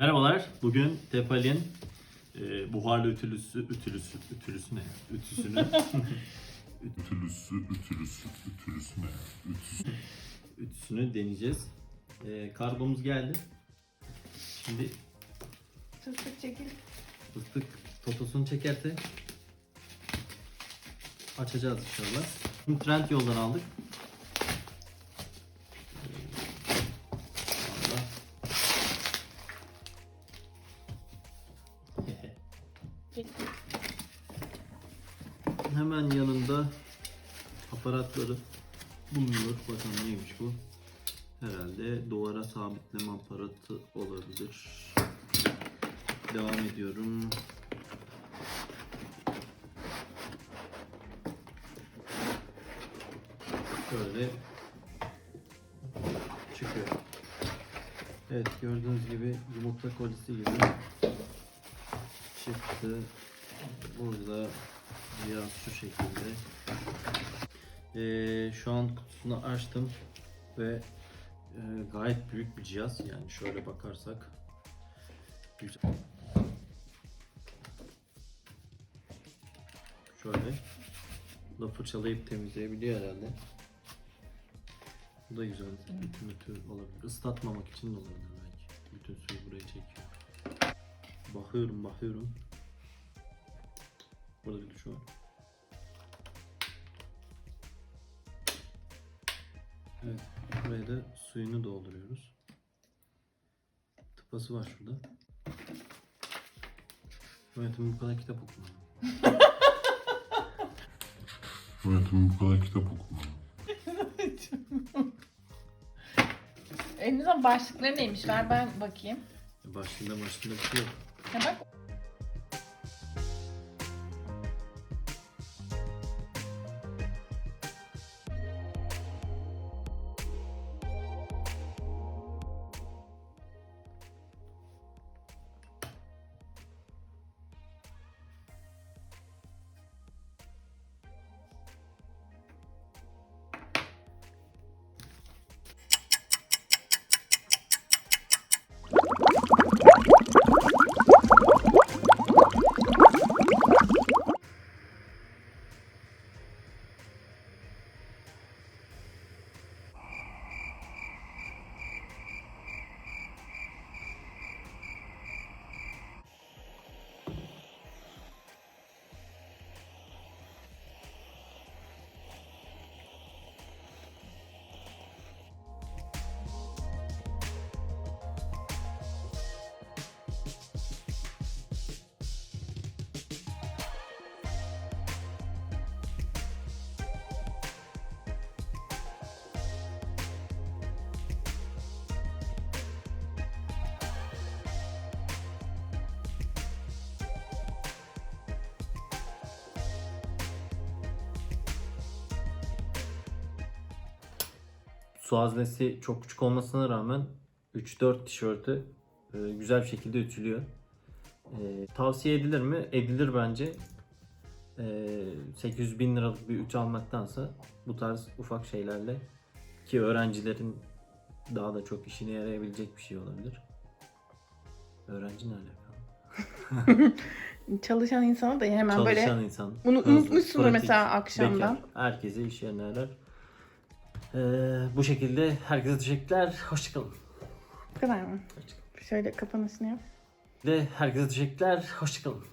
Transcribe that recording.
Merhabalar. Bugün Tefal'in e, buharlı ütülüsü, ütülüsü, ütülüsü ne? Ütüsünü, Ütülüsü, ütülüsü, ütülüsü ne? Ütüsü. ütüsünü deneyeceğiz. E, kargomuz geldi. Şimdi Fıstık çekil. fıstık totosunu çekerse açacağız inşallah. Şimdi trend yoldan aldık. Hemen yanında aparatları bulunuyor. Bakın neymiş bu? Herhalde duvara sabitleme aparatı olabilir. Devam ediyorum. Şöyle çıkıyor. Evet gördüğünüz gibi yumurta kolisi gibi çıktı. Burada biraz şu şekilde. Ee, şu an kutusunu açtım ve e, gayet büyük bir cihaz. Yani şöyle bakarsak güzel. Şöyle. Da fırçalayıp temizleyebiliyor herhalde. Bu da güzel. Bütün ütü olabilir. Islatmamak için de olabilir belki. Bütün suyu buraya çekiyor. Bakıyorum bakıyorum. Burada bir şu var. Evet. Buraya da suyunu dolduruyoruz. Tıpası var şurada. Hayatımda bu kadar kitap okumadım. Hayatımda bu kadar kitap okumadım. Elinizden başlıkları neymiş? Ver ben bakayım. Başında başında bir şey yok. Ya bak. Su haznesi çok küçük olmasına rağmen 3-4 tişörtü e, güzel bir şekilde ütülüyor. E, tavsiye edilir mi? Edilir bence. E, 800 bin liralık bir ütü almaktansa bu tarz ufak şeylerle ki öğrencilerin daha da çok işine yarayabilecek bir şey olabilir. Öğrenci ne alaka? Çalışan insana da hemen Çalışan böyle insan. bunu unutmuşsundur pratik, mesela akşamdan. bekar, herkese iş yerine yarar. E, bu şekilde herkese teşekkürler. Hoşçakalın. Bu kadar mı? Şöyle kapanışını yap. De herkese teşekkürler. Hoşçakalın.